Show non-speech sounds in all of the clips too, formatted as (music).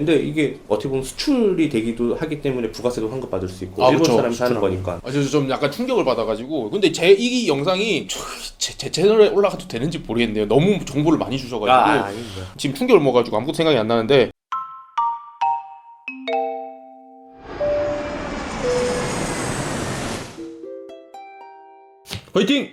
근데 이게 어떻게 보면 수출이 되기도 하기 때문에 부가세도 환급 받을 수 있고 아, 일본 그쵸. 사람이 사는 수출하고. 거니까. 아, 저좀 약간 충격을 받아가지고 근데 제 이 영상이 저- 제, 제 채널에 올라가도 되는지 모르겠네요. 너무 정보를 많이 주셔가지고 아, 아닙니다. 지금 충격을 먹어가지고 아무것도 생각이 안 나는데 화이팅!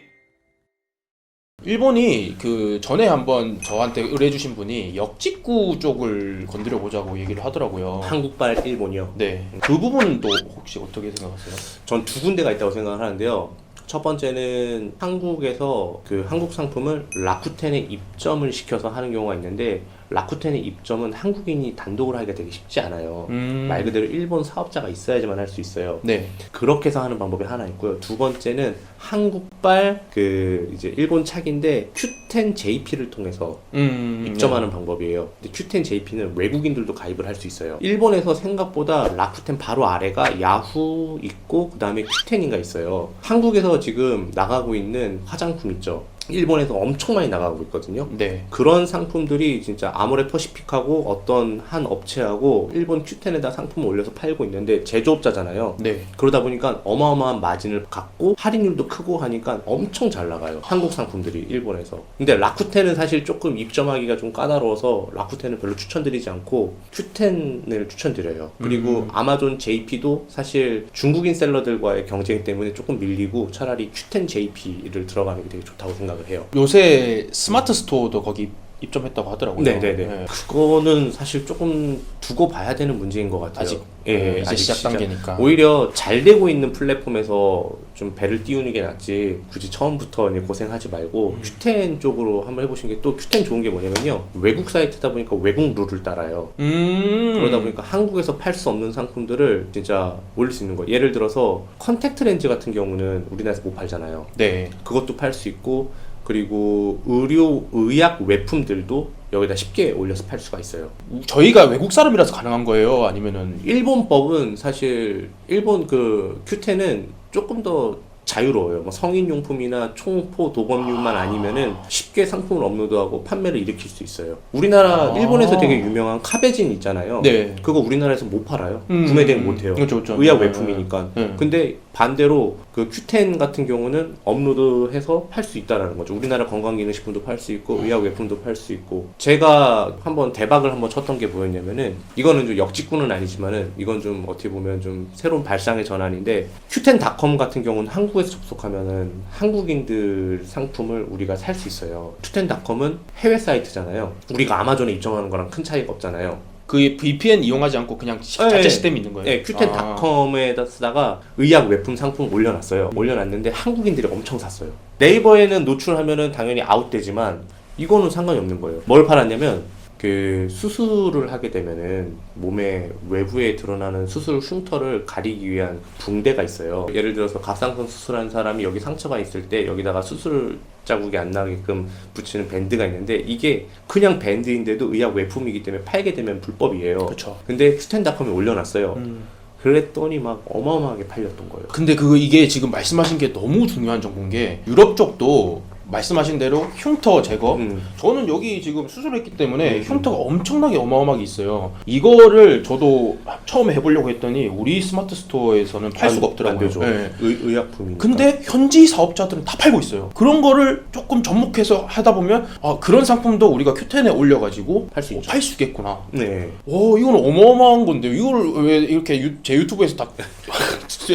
일본이 그 전에 한번 저한테 의뢰해주신 분이 역직구 쪽을 건드려 보자고 얘기를 하더라고요. 한국발 일본이요. 네, 그 부분은 또 혹시 어떻게 생각하세요? 전 두 군데가 있다고 생각을 하는데요. 첫 번째는 한국에서 그 한국 상품을 라쿠텐에 입점을 시켜서 하는 경우가 있는데 라쿠텐의 입점은 한국인이 단독으로 하기가 되게 쉽지 않아요. 음, 말 그대로 일본 사업자가 있어야지만 할 수 있어요. 네, 그렇게 해서 하는 방법이 하나 있고요. 두 번째는 한국발 그 이제 일본 차기인데 Q10 JP를 통해서 음, 입점하는 방법이에요. 근데 Q10 JP는 외국인들도 가입을 할 수 있어요. 일본에서 생각보다 라쿠텐 바로 아래가 야후 있고 그 다음에 Q10인가 있어요. 한국에서 지금 나가고 있는 화장품 있죠. 일본에서 엄청 많이 나가고 있거든요. 네, 그런 상품들이 진짜 아모레 퍼시픽하고 어떤 한 업체하고 일본 Q10에다 상품을 올려서 팔고 있는데 제조업자잖아요. 네. 그러다 보니까 어마어마한 마진을 갖고 할인율도 크고 하니까 엄청 잘 나가요. 한국 상품들이 일본에서. 근데 라쿠텐은 사실 조금 입점하기가 좀 까다로워서 라쿠텐은 별로 추천드리지 않고 Q10을 추천드려요. 그리고 음. 아마존 JP도 사실 중국인 셀러들과의 경쟁 때문에 조금 밀리고 차라리 Q10 JP를 들어가는 게 되게 좋다고 생각 을 해요. 요새 스마트 스토어도 거기 입점했다고 하더라고요. 네네네. 네. 그거는 사실 조금 두고 봐야 되는 문제인 것 같아요. 아직 예, 네, 이제 아직 시작 단계니까. 오히려 잘 되고 있는 플랫폼에서 좀 배를 띄우는 게 낫지 굳이 처음부터 이제 고생하지 말고 음. Q10 쪽으로 한번 해보시는 게또 Q10 좋은 게 뭐냐면요 외국 사이트다 보니까 외국 룰을 따라요 음. 그러다 보니까 한국에서 팔 수 없는 상품들을 진짜 올릴 수 있는 거예요 예를 들어서 컨택트 렌즈 같은 경우는 우리나라에서 못 팔잖아요 네. 그것도 팔 수 있고 그리고 의료 의약 외품들도 여기다 쉽게 올려서 팔 수가 있어요 저희가 외국 사람이라서 가능한 거예요? 아니면은 일본법은 사실 일본 그 Q10은 조금 더 자유로워요. 뭐 성인용품이나 총포 도검류만 아니면은 쉽게 상품을 업로드하고 판매를 일으킬 수 있어요. 우리나라 아. 일본에서 되게 유명한 카베진 있잖아요. 네. 그거 우리나라에서 못 팔아요. 음. 구매 대행 못 해요. 그렇죠, 그렇죠. 의약 네, 외품이니까. 네. 근데 반대로 그 Q10 같은 경우는 업로드해서 팔 수 있다라는 거죠. 우리나라 건강기능식품도 팔 수 있고 의약 외품도 팔 수 있고 제가 한번 대박을 한번 쳤던 게 뭐였냐면은 이거는 좀 역직구는 아니지만은 이건 좀 어떻게 보면 좀 새로운 발상의 전환인데 Q10.com 같은 경우는 한국에서 접속하면은 한국인들 상품을 우리가 살 수 있어요. Q10.com은 해외 사이트잖아요. 우리가 아마존에 입점하는 거랑 큰 차이가 없잖아요. 그 VPN 이용하지 않고 그냥 시- 네. 자체 시스템이 있는 거예요. 네, Q10.com에다 쓰다가 의약 외품 상품 올려놨어요. 올려놨는데 한국인들이 엄청 샀어요. 네이버에는 노출하면은 당연히 아웃되지만 이거는 상관이 없는 거예요. 뭘 팔았냐면 그 수술을 하게 되면은 몸의 외부에 드러나는 수술 흉터를 가리기 위한 붕대가 있어요. 예를 들어서 갑상선 수술한 사람이 여기 상처가 있을 때 여기다가 수술 자국이 안 나게끔 붙이는 밴드가 있는데 이게 그냥 밴드인데도 의약 외품이기 때문에 팔게 되면 불법이에요. 그렇죠. 근데 큐텐닷컴에 올려놨어요. 음. 그랬더니 막 어마어마하게 팔렸던 거예요. 근데 그 이게 지금 말씀하신 게 너무 중요한 정보인 게 유럽 쪽도 말씀하신 대로 흉터 제거 음. 저는 여기 지금 수술했기 때문에 음. 흉터가 엄청나게 어마어마하게 있어요. 이거를 저도 처음에 해보려고 했더니 우리 스마트 스토어에서는 팔 수가 안- 없더라고요. 안 되죠. 네. 의, 의약품이니까. 근데 현지 사업자들은 다 팔고 있어요. 그런 거를 조금 접목해서 하다 보면 아 그런 상품도 우리가 큐텐에 올려가지고 팔수 있죠. 팔수 있겠구나. 네. 오 이건 어마어마한 건데 이걸 왜 이렇게 유, 제 유튜브에서 다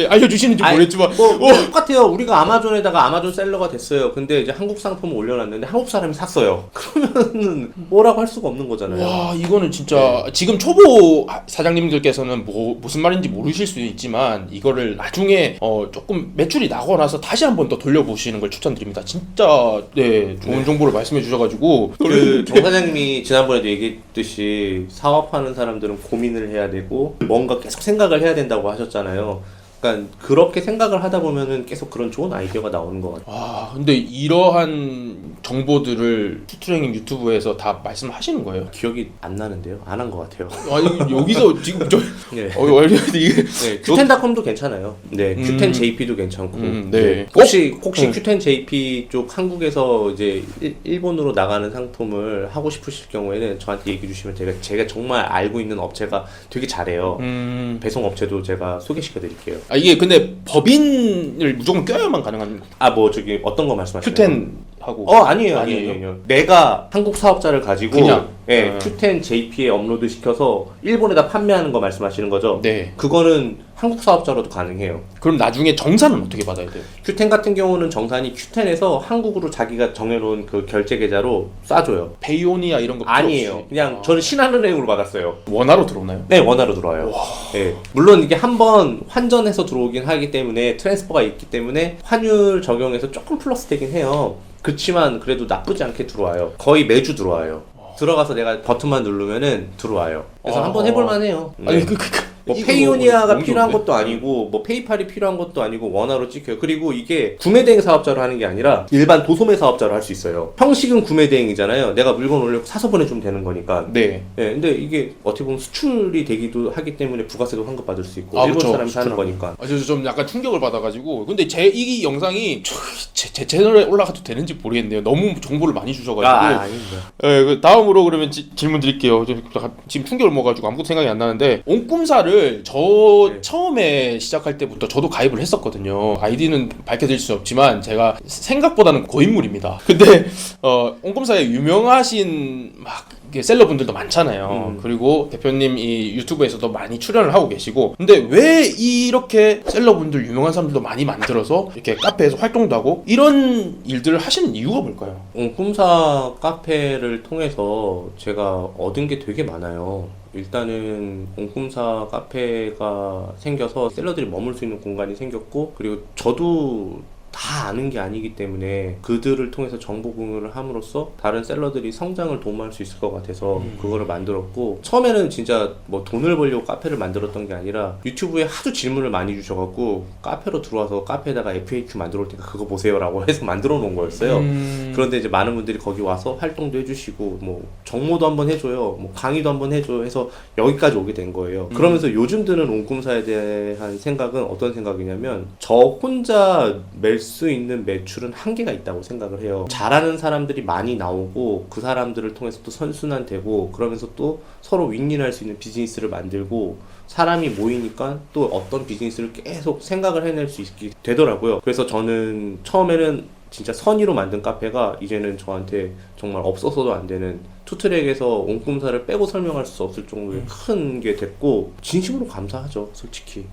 알려주시는지 아니, 모르겠지만 뭐, 뭐 똑같아요. 우리가 아마존에다가 아마존 셀러가 됐어요. 근데 이제 한국 상품을 올려놨는데 한국 사람이 샀어요. (laughs) 그러면은 뭐라고 할 수가 없는 거잖아요. 와 이거는 진짜 지금 초보 하- 사장님들께서는 뭐 무슨 말인지 모르실 수 있지만 이거를 나중에 어 조금 매출이 나고 나서 다시 한 번 더 돌려보시는 걸 추천드립니다. 진짜 네 좋은 네. 정보를 말씀해 주셔가지고 그정 사장님이 지난번에도 얘기했듯이 사업하는 사람들은 고민을 해야 되고 뭔가 계속 생각을 해야 된다고 하셨잖아요. 그러니까 그렇게 생각을 하다 보면은 계속 그런 좋은 아이디어가 나오는 것 같아요. 아 근데 이러한 정보들을 투트랭님 유튜브에서 다 말씀하시는 거예요? 기억이 안 나는데요. 안 한 것 같아요. 아니 여기서 지금 저 (laughs) 네. 어, 어, 이게 네, 큐텐닷컴도 괜찮아요. 네, 음. 큐텐 JP도 괜찮고. 음, 네. 혹시 혹시 음. 큐텐 JP 쪽 한국에서 이제 일- 일본으로 나가는 상품을 하고 싶으실 경우에는 저한테 얘기해 주시면 제가 제가 정말 알고 있는 업체가 되게 잘해요. 음. 배송 업체도 제가 소개시켜 드릴게요. 아 이게 근데 법인을 무조건 껴야만 가능한 아 뭐 저기 어떤 거 말씀하시나요? 큐텐 하고 어 아니에요, 아니에요? 아니에요 아니에요 내가 한국 사업자를 가지고 그냥? 예 음. 큐텐 JP에 업로드 시켜서 일본에다 판매하는 거 말씀하시는 거죠? 네 그거는 한국 사업자로도 가능해요. 그럼 나중에 정산은 어떻게 받아야 돼요? 큐텐 같은 경우는 정산이 큐텐에서 한국으로 자기가 정해놓은 그 결제 계좌로 쏴줘요. 베이오니아 이런 거 필요 아니에요. 없이? 그냥 아. 저는 신한은행으로 받았어요. 원화로 들어오나요? 네, 원화로 들어와요. 네. 물론 이게 한 번 환전해서 들어오긴 하기 때문에 트랜스퍼가 있기 때문에 환율 적용해서 조금 플러스 되긴 해요. 그렇지만 그래도 나쁘지 않게 들어와요. 거의 매주 들어와요. 들어가서 내가 버튼만 누르면은 들어와요. 그래서 아. 한번 해볼만 해요. 네. 아니 그, 그, 그 뭐 페이오니아가 너무 필요한 좋은데? 것도 아니고 뭐 페이팔이 필요한 것도 아니고 원화로 찍혀요. 그리고 이게 구매 대행 사업자로 하는 게 아니라 일반 도소매 사업자로 할 수 있어요. 형식은 구매 대행이잖아요. 내가 물건 올리고 사서 보내주면 되는 거니까. 네. 예, 근데 이게 어떻게 보면 수출이 되기도 하기 때문에 부가세도 환급 받을 수 있고 아, 일본 그쵸. 사람이 사는. 거니까. 아, 저좀 약간 충격을 받아가지고 근데 제 이 영상이 저- 제, 제 채널에 올라가도 되는지 모르겠네요. 너무 정보를 많이 주셔가지고 아, 아닙니다. 예, 그 다음으로 그러면 지, 질문 드릴게요. 저- 저- 지금 충격을 먹어가지고 아무것도 생각이 안 나는데 옹꿈사를 저 네. 처음에 시작할 때부터 저도 가입을 했었거든요. 아이디는 밝혀드릴 수 없지만 제가 생각보다는 고인물입니다. 근데 어, 옹꿈사에 유명하신 막 셀러분들도 많잖아요. 음. 그리고 대표님 이 유튜브에서도 많이 출연을 하고 계시고 근데 왜 이렇게 셀러분들 유명한 사람들도 많이 만들어서 이렇게 카페에서 활동도 하고 이런 일들을 하시는 이유가 뭘까요? 음, 꿈사 카페를 통해서 제가 얻은 게 되게 많아요. 일단은 옹꿈사 카페가 생겨서 셀러들이 머물 수 있는 공간이 생겼고 그리고 저도 다 아는 게 아니기 때문에 그들을 통해서 정보 공유를 함으로써 다른 셀러들이 성장을 도모할 수 있을 것 같아서 음. 그거를 만들었고 처음에는 진짜 뭐 돈을 벌려고 카페를 만들었던 게 아니라 유튜브에 하도 질문을 많이 주셔갖고 카페로 들어와서 카페에다가 FAQ 만들어 올 테니까 그거 보세요라고 (laughs) 해서 만들어 놓은 거였어요. 음. 그런데 이제 많은 분들이 거기 와서 활동도 해주시고 뭐 정모도 한번 해줘요, 뭐 강의도 한번 해줘 해서 여기까지 오게 된 거예요. 음. 그러면서 요즘 드는 옹꿈사에 대한 생각은 어떤 생각이냐면 저 혼자 낼수 있는 매출은 한계가 있다고 생각을 해요. 잘하는 사람들이 많이 나오고 그 사람들을 통해서 또 선순환되고 그러면서 또 서로 윈윈할 수 있는 비즈니스를 만들고 사람이 모이니까 또 어떤 비즈니스를 계속 생각을 해낼 수 있게 되더라고요. 그래서 저는 처음에는 진짜 선의로 만든 카페가 이제는 저한테 정말 없어서도 안 되는 투트랙에서 옹꿈사를 빼고 설명할 수 없을 정도의 큰 게 됐고 진심으로 감사하죠, 솔직히.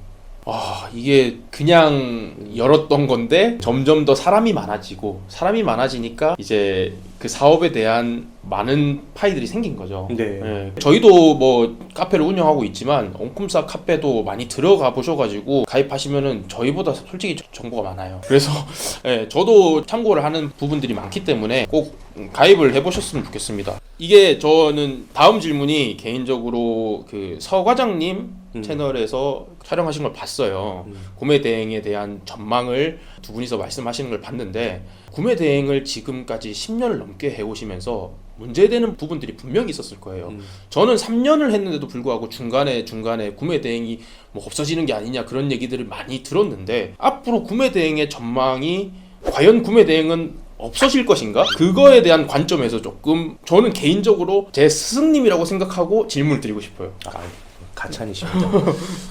아 이게 그냥 열었던 건데 점점 더 사람이 많아지고 사람이 많아지니까 이제 그 사업에 대한 많은 파이들이 생긴 거죠. 네. 예. 저희도 뭐 카페를 운영하고 있지만 옹꿈사 카페도 많이 들어가 보셔가지고 가입하시면은 저희보다 솔직히 정보가 많아요. 그래서 (laughs) 예, 저도 참고를 하는 부분들이 많기 때문에 꼭 가입을 해보셨으면 좋겠습니다. 이게 저는 다음 질문이 개인적으로 그 서 과장님 음. 채널에서 촬영하신 걸 봤어요. 음. 구매 대행에 대한 전망을 두 분이서 말씀하시는 걸 봤는데 구매 대행을 지금까지 10년을 넘게 해오시면서 문제되는 부분들이 분명히 있었을 거예요. 음. 저는 3년을 했는데도 불구하고 중간에 중간에 구매 대행이 뭐 없어지는 게 아니냐 그런 얘기들을 많이 들었는데 앞으로 구매 대행의 전망이 과연 구매 대행은 없어질 것인가? 그거에 대한 관점에서 조금 저는 개인적으로 제 스승님이라고 생각하고 질문을 드리고 싶어요. 아, 가찬이십니다.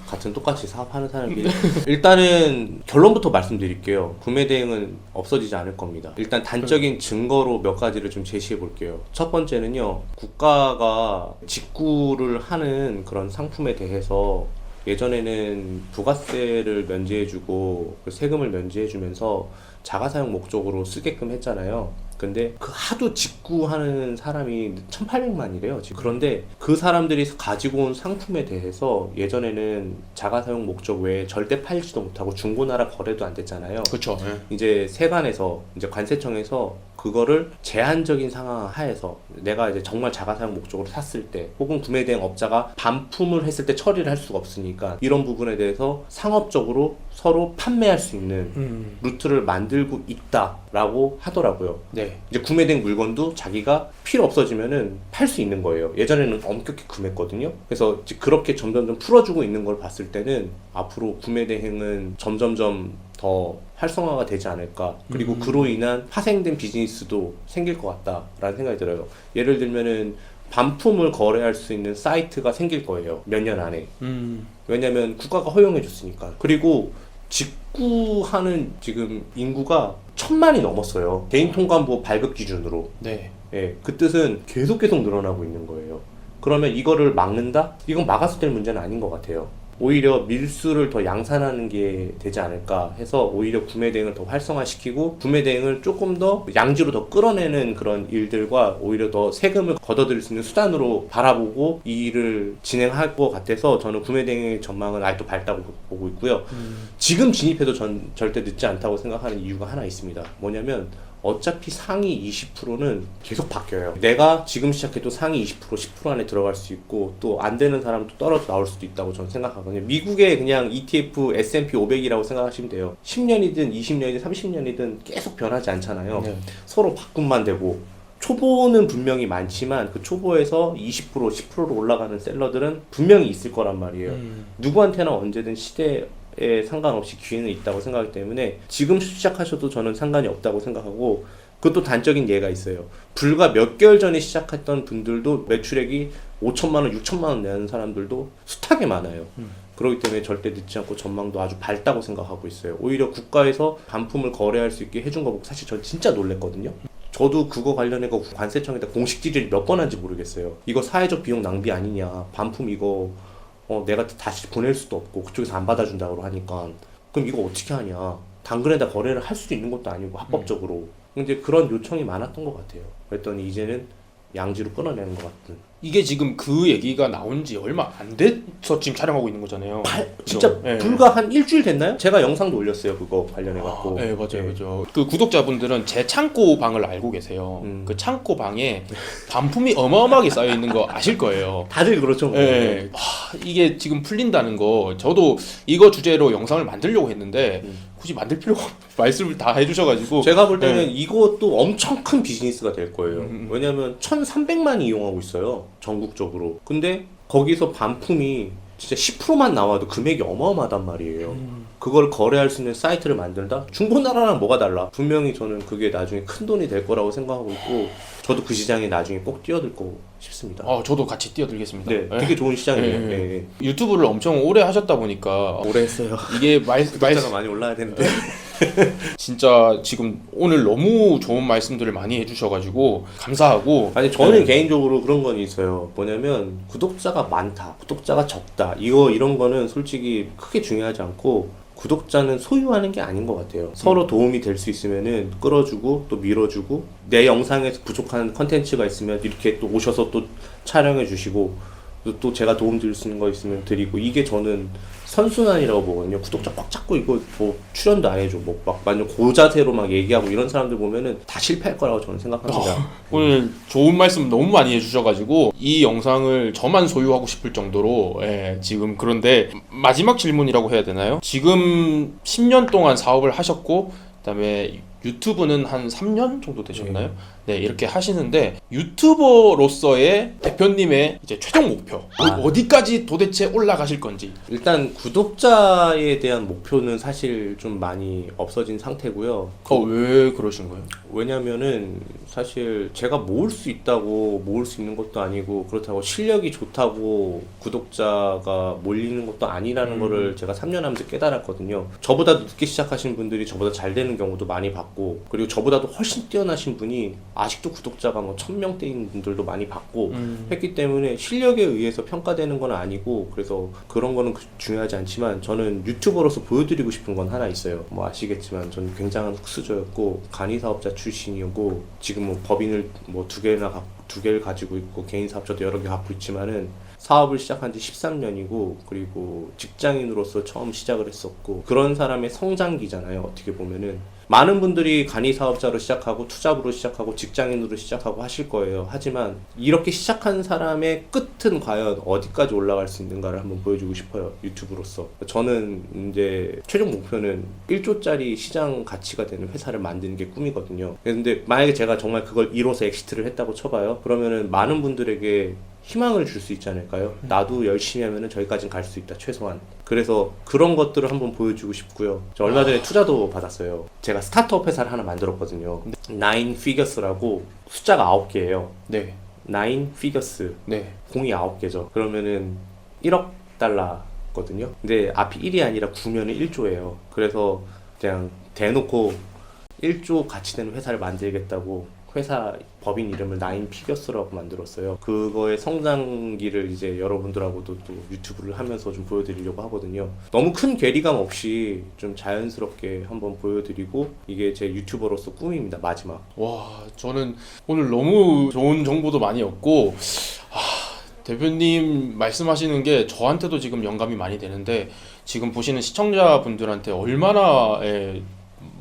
같은 똑같이 사업하는 사람이 일단은 결론부터 말씀드릴게요. 구매 대행은 없어지지 않을 겁니다. 일단 단적인 증거로 몇 가지를 좀 제시해 볼게요. 첫 번째는요. 국가가 직구를 하는 그런 상품에 대해서 예전에는 부가세를 면제해주고 그 세금을 면제해주면서 자가사용 목적으로 쓰게끔 했잖아요. 근데 그 하도 직구하는 사람이 1,800만이래요. 지금. 그런데 그 사람들이 가지고 온 상품에 대해서 예전에는 자가 사용 목적 외에 절대 팔지도 못하고 중고나라 거래도 안 됐잖아요. 그렇죠. 이제 세관에서 이제 관세청에서 그거를 제한적인 상황 하에서 내가 이제 정말 자가 사용 목적으로 샀을 때 혹은 구매 대행 업자가 반품을 했을 때 처리를 할 수가 없으니까 이런 부분에 대해서 상업적으로 서로 판매할 수 있는 음. 루트를 만들고 있다라고 하더라고요. 네. 이제 구매된 물건도 자기가 필요 없어지면은 팔 수 있는 거예요. 예전에는 엄격히 금했거든요. 그래서 이제 그렇게 점점점 풀어주고 있는 걸 봤을 때는 앞으로 구매 대행은 점점점 더 활성화가 되지 않을까. 그리고 음. 그로 인한 파생된 비즈니스도 생길 것 같다라는 생각이 들어요. 예를 들면은 반품을 거래할 수 있는 사이트가 생길 거예요. 몇 년 안에. 음. 왜냐면 국가가 허용해 줬으니까. 그리고 직구하는 지금 인구가 천만이 넘었어요. 개인 통관부 발급 기준으로. 네. 예, 그 뜻은 계속 계속 늘어나고 있는 거예요. 그러면 이거를 막는다? 이건 막아서 될 문제는 아닌 것 같아요. 오히려 밀수를 더 양산하는 게 되지 않을까 해서 오히려 구매 대행을 더 활성화시키고 구매 대행을 조금 더 양지로 더 끌어내는 그런 일들과 오히려 더 세금을 걷어들일 수 있는 수단으로 바라보고 이 일을 진행할 것 같아서 저는 구매 대행의 전망은 아직도 밝다고 보고 있고요. 지금 진입해도 전 절대 늦지 않다고 생각하는 이유가 하나 있습니다. 뭐냐면 어차피 상위 20%는 계속 바뀌어요. 내가 지금 시작해도 상위 20% 10% 안에 들어갈 수 있고 또 안 되는 사람도 떨어져 나올 수도 있다고 저는 생각하거든요. 미국의 그냥 ETF S&P 500이라고 생각하시면 돼요. 10년이든 20년이든 30년이든 계속 변하지 않잖아요. 네. 서로 바꿈만 되고 초보는 분명히 많지만 그 초보에서 20% 10%로 올라가는 셀러들은 분명히 있을 거란 말이에요. 음. 누구한테나 언제든 시대에 상관없이 기회는 있다고 생각하기 때문에 지금 시작하셔도 저는 상관이 없다고 생각하고 그것도 단적인 예가 있어요. 불과 몇 개월 전에 시작했던 분들도 매출액이 5천만 원, 6천만 원 내는 사람들도 숱하게 많아요. 음. 그렇기 때문에 절대 늦지 않고 전망도 아주 밝다고 생각하고 있어요. 오히려 국가에서 반품을 거래할 수 있게 해준 거 보고 사실 전 진짜 놀랬거든요. 저도 그거 관련해 서 관세청에다 공식 지지를 몇 번 한지 모르겠어요. 이거 사회적 비용 낭비 아니냐. 반품 이거 어, 내가 다시 보낼 수도 없고 그쪽에서 안 받아준다고 하니까 그럼 이거 어떻게 하냐. 당근에다 거래를 할 수도 있는 것도 아니고 합법적으로. 근데 그런 요청이 많았던 것 같아요. 그랬더니 이제는 양지로 끊어내는 것 같은. 이게 지금 그 얘기가 나온 지 얼마 안 돼서 지금 촬영하고 있는 거잖아요. 팔- 진짜? 예. 불과 한 일주일 됐나요? 제가 영상도 올렸어요. 그거 관련해 갖고. 네 맞아요, 맞아요. 그 구독자분들은 제 창고 방을 알고 계세요. 음. 그 창고 방에 반품이 어마어마하게 쌓여 있는 거 아실 거예요. 다들 그렇죠. 뭐. 예, 하, 이게 지금 풀린다는 거 저도 이거 주제로 영상을 만들려고 했는데 음. 굳이 만들 필요가 없- (laughs) 말씀을 다 해주셔가지고 제가 볼 때는 이것도 엄청 큰 비즈니스가 될 거예요. 네. 음, 음. 왜냐하면 1,300만이 이용하고 있어요. 전국적으로. 근데 거기서 반품이 진짜 10%만 나와도 금액이 어마어마하단 말이에요. 음. 그걸 거래할 수 있는 사이트를 만든다? 중고나라랑 뭐가 달라? 분명히 저는 그게 나중에 큰 돈이 될 거라고 생각하고 있고 저도 그 시장에 나중에 꼭 뛰어들고 싶습니다. 어, 저도 같이 뛰어들겠습니다. 네, 예. 되게 좋은 시장이에요. 네, 네. 네. 유튜브를 엄청 오래 하셨다 보니까 오래 했어요. 이게 말, 말 숫자가 많이 올라야 되는데. (laughs) (laughs) 진짜 지금 오늘 너무 좋은 말씀들을 많이 해주셔가지고 감사하고 아니 저는 네. 개인적으로 그런 건 있어요. 뭐냐면 구독자가 많다, 구독자가 적다. 이거 이런 거는 솔직히 크게 중요하지 않고 구독자는 소유하는 게 아닌 것 같아요. 서로 도움이 될 수 있으면은 끌어주고 또 밀어주고 내 영상에서 부족한 컨텐츠가 있으면 이렇게 또 오셔서 또 촬영해 주시고 또- 또 제가 도움 드릴 수 있는 거 있으면 드리고 이게 저는 선순환이라고 보거든요. 구독자 꽉 잡고 이거 뭐 출연도 안 해줘. 뭐 막 완전 고자세로 막 얘기하고 이런 사람들 보면은 다 실패할 거라고 저는 생각합니다. 오늘 좋은 말씀 너무 많이 해주셔가지고 이 영상을 저만 소유하고 싶을 정도로 예, 지금 그런데 마지막 질문이라고 해야 되나요? 지금 10년 동안 사업을 하셨고 그다음에 유튜브는 한 3년 정도 되셨나요? 네 이렇게 하시는데 유튜버로서의 대표님의 이제 최종 목표 아. 어디까지 도대체 올라가실 건지 일단 구독자에 대한 목표는 사실 좀 많이 없어진 상태고요. 어 왜 그러신 거예요? 왜냐면은 사실 제가 모을 수 있다고 모을 수 있는 것도 아니고 그렇다고 실력이 좋다고 구독자가 몰리는 것도 아니라는 음. 거를 제가 3년 하면서 깨달았거든요. 저보다 늦게 시작하신 분들이 저보다 잘 되는 경우도 많이 봤고 그리고 저보다도 훨씬 뛰어나신 분이 아직도 구독자가 뭐 1000명대인 분들도 많이 봤고 음. 했기 때문에 실력에 의해서 평가되는 건 아니고 그래서 그런 거는 그- 중요하지 않지만 저는 유튜버로서 보여드리고 싶은 건 하나 있어요. 뭐 아시겠지만 저는 굉장한 흑수저였고 간이 사업자 출신이었고 지금 뭐 법인을 뭐 두 개나 가, 두 개를 가지고 있고 개인 사업자도 여러 개 갖고 있지만은 사업을 시작한 지 13년이고 그리고 직장인으로서 처음 시작을 했었고 그런 사람의 성장기잖아요. 어떻게 보면은 많은 분들이 간이 사업자로 시작하고 투잡으로 시작하고 직장인으로 시작하고 하실 거예요. 하지만 이렇게 시작한 사람의 끝은 과연 어디까지 올라갈 수 있는가를 한번 보여주고 싶어요. 유튜브로서. 저는 이제 최종 목표는 1조짜리 시장 가치가 되는 회사를 만드는 게 꿈이거든요. 근데 만약에 제가 정말 그걸 이뤄서 엑시트를 했다고 쳐봐요. 그러면은 많은 분들에게 희망을 줄 수 있지 않을까요? 나도 열심히 하면은 저기까지는 갈 수 있다 최소한. 그래서 그런 것들을 한번 보여주고 싶고요. 저 얼마 전에 투자도 받았어요. 제가 스타트업 회사를 하나 만들었거든요. 나인 피겨스라고 숫자가 9개예요. 네. 나인 피겨스 네. 공이 9개죠. 그러면은 1억 달러거든요. 근데 앞이 1이 아니라 9면은 1조예요. 그래서 그냥 대놓고 1조 가치 되는 회사를 만들겠다고 회사 법인 이름을 나인 피겨스라고 만들었어요. 그거의 성장기를 이제 여러분들하고도 또 유튜브를 하면서 좀 보여드리려고 하거든요. 너무 큰 괴리감 없이 좀 자연스럽게 한번 보여드리고 이게 제 유튜버로서 꿈입니다. 마지막. 와, 저는 오늘 너무 좋은 정보도 많이 얻고, 아, 대표님 말씀하시는 게 저한테도 지금 영감이 많이 되는데, 지금 보시는 시청자분들한테 얼마나 에,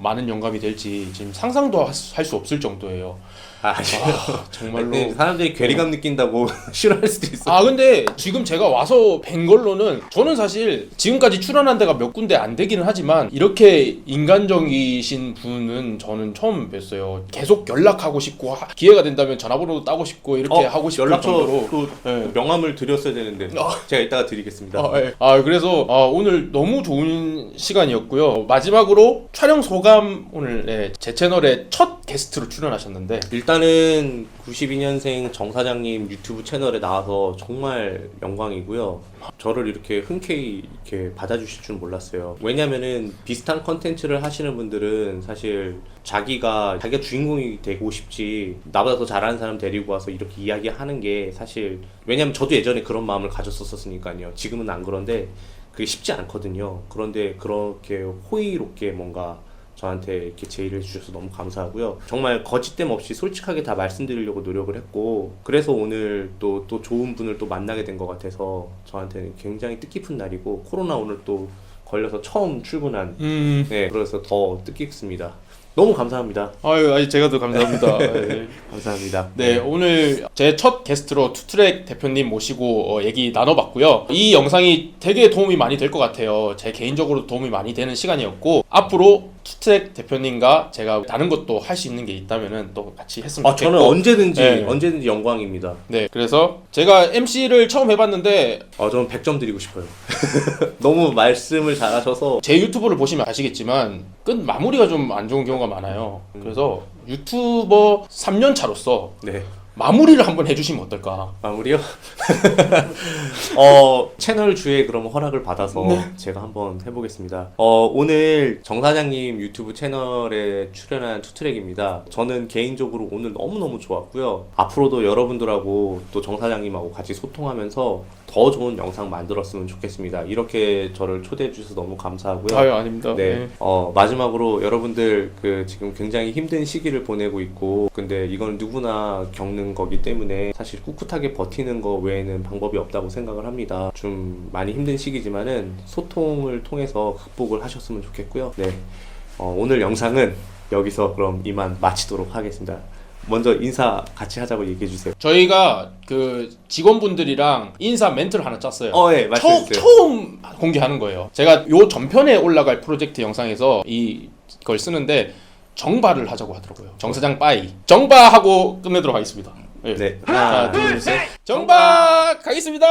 많은 영감이 될지 지금 상상도 할 수 없을 정도예요. 아, 아, 정말로. 사람들이 괴리감 느낀다고 (laughs) 싫어할 수도 있어. 아 근데 지금 제가 와서 뵌 걸로는 저는 사실 지금까지 출연한 데가 몇 군데 안 되기는 하지만 이렇게 인간적이신 분은 저는 처음 뵀어요. 계속 연락하고 싶고 하- 기회가 된다면 전화번호도 따고 싶고 이렇게 어, 하고 싶을 연락처 정도로 또 네. 명함을 드렸어야 되는데 제가 이따가 드리겠습니다. 아, 예. 아, 그래서 아, 오늘 너무 좋은 시간이었고요. 마지막으로 촬영 소감 오늘 네, 제 채널에 첫 게스트로 출연하셨는데 일단은 92년생 정 사장님 유튜브 채널에 나와서 정말 영광이고요. 저를 이렇게 흔쾌히 이렇게 받아주실 줄 몰랐어요. 왜냐면은 비슷한 컨텐츠를 하시는 분들은 사실 자기가 자기가 주인공이 되고 싶지 나보다 더 잘하는 사람 데리고 와서 이렇게 이야기하는 게 사실 왜냐면 저도 예전에 그런 마음을 가졌었으니까요. 지금은 안 그런데 그게 쉽지 않거든요. 그런데 그렇게 호의롭게 뭔가 저한테 이렇게 제의를 해주셔서 너무 감사하고요. 정말 거짓됨 없이 솔직하게 다 말씀드리려고 노력을 했고, 그래서 오늘 또, 또 좋은 분을 또 만나게 된 것 같아서 저한테는 굉장히 뜻깊은 날이고, 코로나 오늘 또 걸려서 처음 출근한, 음. 네, 그래서 더 뜻깊습니다. 너무 감사합니다. 아유, 아유 제가 더 감사합니다. 예. (laughs) 감사합니다. 네, 오늘 제 첫 게스트로 투트랙 대표님 모시고 어, 얘기 나눠봤고요. 이 영상이 되게 도움이 많이 될 것 같아요. 제 개인적으로 도움이 많이 되는 시간이었고 앞으로 투트랙 대표님과 제가 다른 것도 할 수 있는 게 있다면은 또 같이 했으면 아, 좋겠고. 저는 언제든지, 네. 언제든지 영광입니다. 네, 그래서 제가 MC를 처음 해봤는데 어, 저는 100점 드리고 싶어요. (laughs) 너무 말씀을 잘하셔서, 제 유튜브를 보시면 아시겠지만 끝 마무리가 좀 안 좋은 경우가 많아요. 그래서 유튜버 3년 차로서 네. 마무리를 한번 해주시면 어떨까? 마무리요? (laughs) 어, 채널 주에 그럼 허락을 받아서 네. 제가 한번 해보겠습니다. 어, 오늘 정 사장님 유튜브 채널에 출연한 투트랙입니다. 저는 개인적으로 오늘 너무너무 좋았고요. 앞으로도 여러분들하고 또 정 사장님하고 같이 소통하면서 더 좋은 영상 만들었으면 좋겠습니다. 이렇게 저를 초대해 주셔서 너무 감사하고요. 아유 아닙니다. 네. 어, 마지막으로 여러분들 그 지금 굉장히 힘든 시기를 보내고 있고 근데 이건 누구나 겪는 거기 때문에 사실 꿋꿋하게 버티는 거 외에는 방법이 없다고 생각을 합니다. 좀 많이 힘든 시기지만은 소통을 통해서 극복을 하셨으면 좋겠고요. 네. 어, 오늘 영상은 여기서 그럼 이만 마치도록 하겠습니다. 먼저 인사 같이 하자고 얘기해 주세요. 저희가 그 직원분들이랑 인사 멘트를 하나 짰어요. 어, 예, 처, 말씀해 주세요. 처음 공개하는 거예요. 제가 요 전편에 올라갈 프로젝트 영상에서 이걸 쓰는데 정바를 하자고 하더라고요. 정사장 빠이. 정바하고 끝내도록 하겠습니다. 예. 네. 하나, 둘, 셋. 정바 가겠습니다.